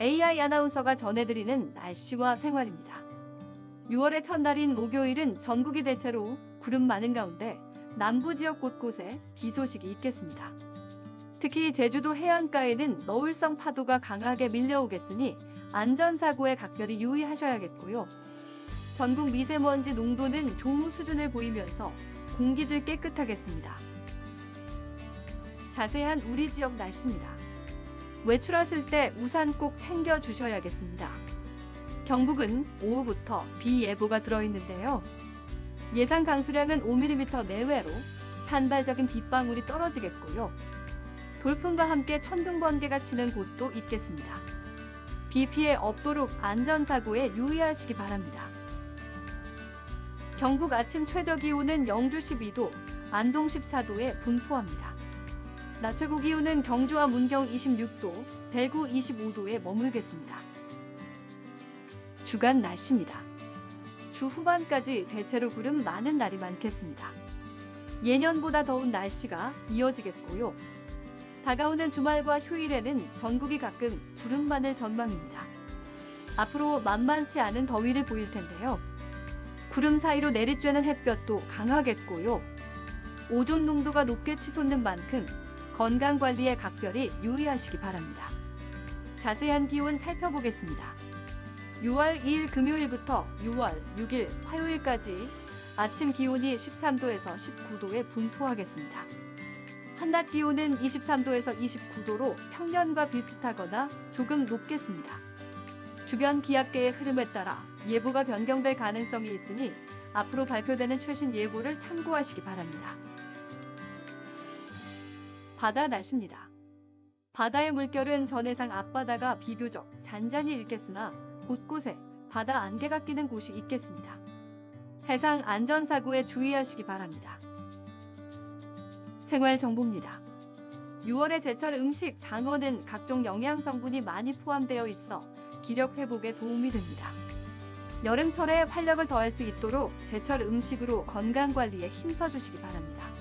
AI 아나운서가 전해드리는 날씨와 생활입니다. 6월의 첫날인 목요일은 전국이 대체로 구름 많은 가운데 남부 지역 곳곳에 비 소식이 있겠습니다. 특히 제주도 해안가에는 너울성 파도가 강하게 밀려오겠으니 안전사고에 각별히 유의하셔야겠고요. 전국 미세먼지 농도는 좋은 수준을 보이면서 공기질 깨끗하겠습니다. 자세한 우리 지역 날씨입니다. 외출하실 때 우산 꼭 챙겨 주셔야겠습니다. 경북은 오후부터 비 예보가 들어있는데요. 예상 강수량은 5mm 내외로 산발적인 빗방울이 떨어지겠고요. 돌풍과 함께 천둥 번개가 치는 곳도 있겠습니다. 비 피해 없도록 안전사고에 유의하시기 바랍니다. 경북 아침 최저 기온은 영주 12도, 안동 14도에 분포합니다. 낮 최고 기온은 경주와 문경 26도, 대구 25도에 머물겠습니다. 주간 날씨입니다. 주 후반까지 대체로 구름 많은 날이 많겠습니다. 예년보다 더운 날씨가 이어지겠고요. 다가오는 주말과 휴일에는 전국이 가끔 구름 많을 전망입니다. 앞으로 만만치 않은 더위를 보일 텐데요. 구름 사이로 내리쬐는 햇볕도 강하겠고요. 오존 농도가 높게 치솟는 만큼 건강 관리에 각별히 유의하시기 바랍니다. 자세한 기온 살펴보겠습니다. 6월 2일 금요일부터 6월 6일 화요일까지 아침 기온이 13도에서 19도에 분포하겠습니다. 한낮 기온은 23도에서 29도로 평년과 비슷하거나 조금 높겠습니다. 주변 기압계의 흐름에 따라 예보가 변경될 가능성이 있으니 앞으로 발표되는 최신 예보를 참고하시기 바랍니다. 바다 날씨입니다. 바다의 물결은 전해상 앞바다가 비교적 잔잔히 일겠으나 곳곳에 바다 안개가 끼는 곳이 있겠습니다. 해상 안전사고에 주의하시기 바랍니다. 생활 정보입니다. 6월의 제철 음식 장어는 각종 영양 성분이 많이 포함되어 있어 기력 회복에 도움이 됩니다. 여름철에 활력을 더할 수 있도록 제철 음식으로 건강 관리에 힘써 주시기 바랍니다.